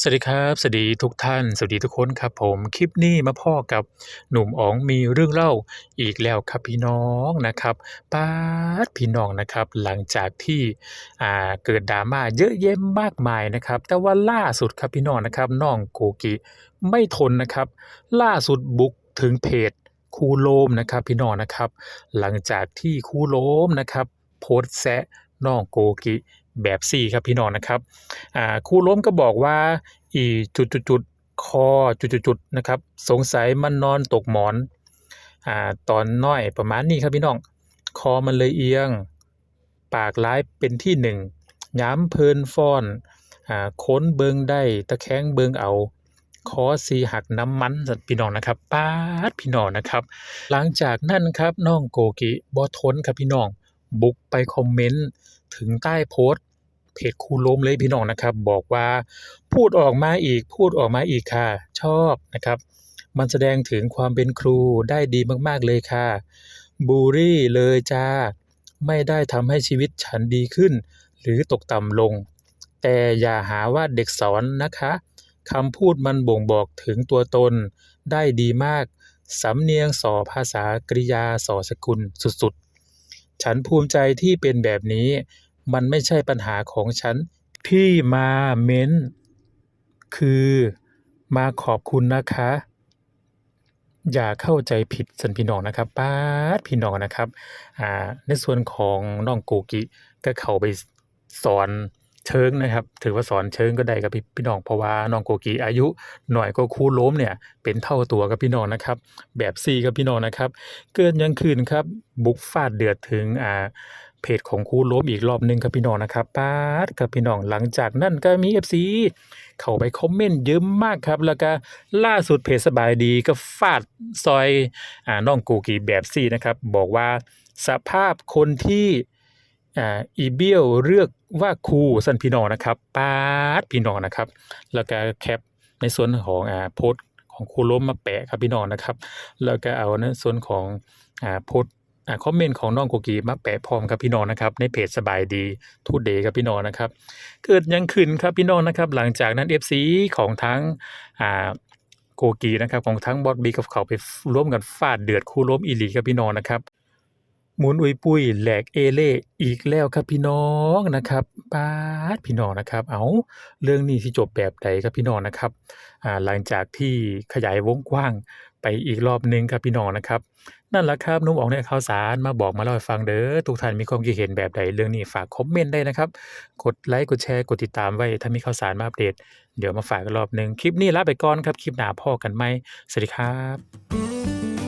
สวัสดีครับ สวัสดีทุกท่าน สวัสดีทุกคนครับผมคลิปนี้มาพ้อกับหนุ่มอ๋องมีเรื่องเล่าอีกแล้วครับพี่น้องนะครับป๊าดพี่น้องนะครับหลังจากที่อ่าเกิดดราม่าเยอะแยะมากมายนะครับ แต่ว่าล่าสุดครับพี่น้องนะครับน้องโกกิไม่ทนนะครับ ล่าสุดบุกถึงเพจครูโลมนะครับพี่น้องนะครับ หลังจากที่ครูโลมนะครับ โพสแซะน้องโกกิ แบบสี่ครับพี่น้องนะครับอ่าครูล้มก็บอกว่าอีจุดๆๆคอจุดๆๆนะครับ สงสัยมันนอนตกหมอนอ่าตอนน้อยประมาณนี้ครับพี่น้อง คอมันเลยเอียง ปากร้ายเป็นที่หนึ่งย้ำเพลินฟ้อนอ่าค้นเบิงได้ตะแคงเบิงเอาคอสีหักน้ำมันสัตว์พี่น้องนะครับป๊าดพี่น้องนะครับ หลังจากนั้นครับน้องโกกิบ่ทนครับพี่น้อง บุกไปคอมเมนต์ถึงใต้โพสต์เพจครูล้มเลยพี่น้องนะครับ บอกว่าพูดออกมาอีกพูดออกมาอีกค่ะ ชอบนะครับ มันแสดงถึงความเป็นครูได้ดีมากๆเลยค่ะ บูลลี่เลยจ้า ไม่ได้ทำให้ชีวิตฉันดีขึ้น หรือตกต่ำลง แต่อย่าหาว่าเด็กสอนนะคะคำพูดมันบ่งบอกถึงตัวตนได้ดีมาก สำเนียงสอภาษากริยาสอสกุลสุด ฉันภูมิใจที่เป็นแบบนี้ มันไม่ใช่ปัญหาของฉัน ที่มาเม้นต์คือมาขอบคุณนะคะ อย่าเข้าใจผิดสันพี่น้องนะครับป้าพี่น้องนะครับ อ่า ในส่วนของน้องโกกิก็เข้าไปสอน เชิงนะครับ ถือว่าสอนเชิงก็ได้กับพี่พน้องเพราะว่าน้องโกกิอายุหน้อยกว่าครูโล้มเนี่ยเป็นเท่าตัวกับพี่น้องนะครับ แบบซีกับพี่น้องนะครับ เกิดหยังขึ้นครับบุกฟาดเดือดถึงอ่าเพจของครูโล้มอีกรอบหนึ่งครับพี่น้องนะครับป๊าดครับพี่น้องหลังจากนั้นก็มี FC เข้าไปคอมเมนต์เยอะมากครับ แล้วก็ล่าสุดเพจสบายดีก็ฟาดซอยอ่าน้องโกกีแบบซี่นะครับ บอกว่าสภาพคนที่ อ่าอีเบียวเลือกว่าครูสันพี่น้องนะครับปาดพี่น้องนะครับ แล้วก็แคปในส่วนของอ่าโพสของครูล้มมาแปะครับพี่น้องนะครับ แล้วก็เอาในส่วนของอ่าโพสอ่าคอมเมนต์ของน้องโกกีมาแปะพร้อมครับพี่น้องนะครับ ในเพจสบายดีทูเดย์ครับพี่น้องนะครับ เกิดยังขึ้นครับพี่น้องนะครับ หลังจากนั้น FC ของทั้งอ่าโกกีนะครับของทั้งบอสบีกับเขาไปร่วมกันฟาดเดือดคู่ล้มอีหลีครับพี่น้องนะครับ หมุนอุยปุ้ยแหลกเอเล่อีกแล้วครับพี่น้องนะครับป๊าดพี่น้องนะครับ เอาเรื่องนี้ที่จบแบบใดครับพี่น้องนะครับอ่าหลังจากที่ขยายวงกว้างไปอีกรอบหนึงครับพี่น้องนะครับ นั่นแหละครับนุ่มออกในข่าวสารมาบอกมาเล่าให้ฟังเด้อทุกท่านมีความคิดเห็นแบบใดเรื่องนี้ฝากคอมเมนต์ได้นะครับ กดไลค์กดแชร์กดติดตามไว้ถ้ามีข่าวสารมาอัปเดต เดี๋ยวมาฝากรอบหนึ่งคลิปนี้ลาไปก่อนครับคลิปหน้าพ่อกันไหมสวัสดีครับ